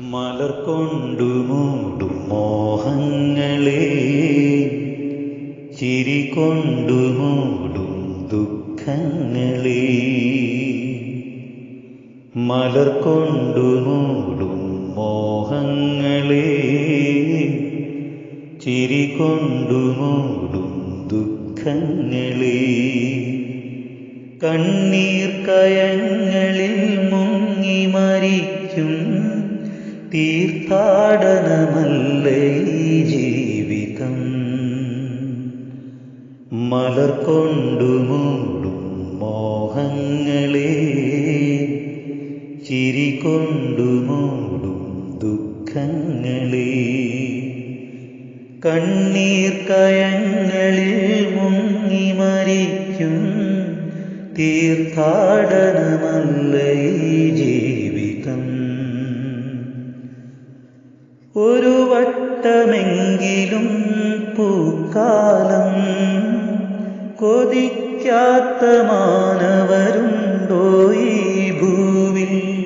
മലർ കൊണ്ടു മൂടും മോഹങ്ങളെ. ചിരി കൊണ്ടു മൂടും ദുഃഖങ്ങളെ. മലർ കൊണ്ടു മൂടും മോഹങ്ങളെ. ചിരി കൊണ്ടു മൂടും ദുഃഖങ്ങളെ. കണ്ണീർ കയങ്ങളിൽ മുങ്ങി മരിക്കും തീർത്ഥാടനമല്ലേ ജീവിതം? മലർ കൊണ്ടു മൂടും മോഹങ്ങളെ ചിരി കൊണ്ടു മൂടും ദുഃഖങ്ങളെ. കണ്ണീർ കയങ്ങളിൽ മുങ്ങി മരിക്കും തീർത്ഥാടനമല്ലേ ജീവിതം ഒരു വട്ടമെങ്കിലും പൂക്കാലം കൊതിക്കാത്ത മാനവരുണ്ടോ ഈ ഭൂവിൽ?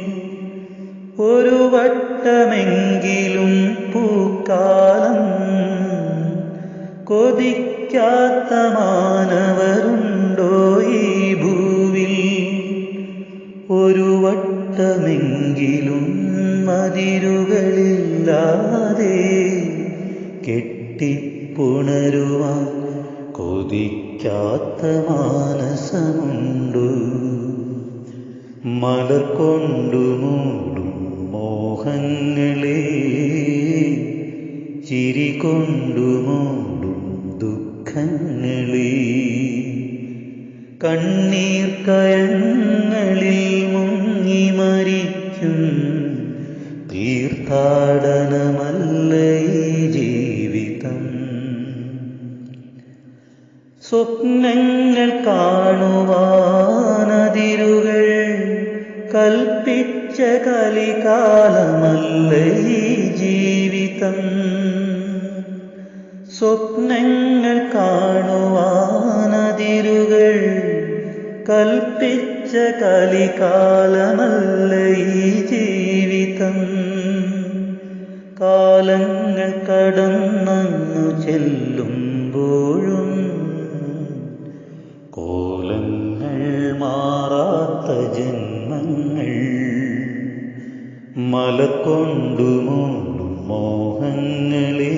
ഒരു വട്ടമെങ്കിലും പൂക്കാലം കൊതിക്കാത്ത മാനവരുണ്ടോ ഈ ഭൂവിൽ? ഒരു വട്ടമെങ്കിലും മതിരുകളില്ലാതെ കെട്ടിപ്പുണരുവാൻ കൊതിക്കാത്ത മാനസമുണ്ടു. മലർ കൊണ്ടു മൂടും മോഹങ്ങളെ ചിരി കൊണ്ടു മൂടും ദുഃഖങ്ങളെ. കണ്ണീർ കയങ്ങളിൽ സ്വപ്നങ്ങൾ കാണുവാനതിരുകൾ കൽപ്പിച്ച കലികാലമല്ല ഈ ജീവിതം. സ്വപ്നങ്ങൾ കാണുവാനതിരുകൾ കൽപ്പിച്ച കലികാലമല്ല ഈ ജീവിതം. കാലങ്ങൾ കടന്നു ചെല്ലുമ്പോഴും മൂടും മോഹങ്ങളെ.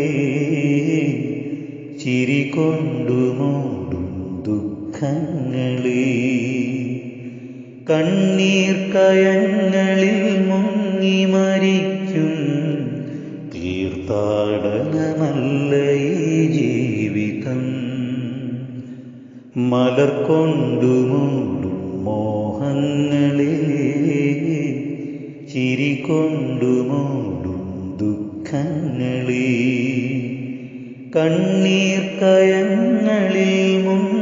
ചിരി കൊണ്ടു ദുഃഖങ്ങളെ. കണ്ണീർ കയങ്ങളിൽ മുങ്ങി മരിക്കും തീർത്ഥാടനമല്ല ഈ ജീവിതം. മലർ കൊണ്ടു കണ്ണീർ കയങ്ങളിൽ മുങ്ങി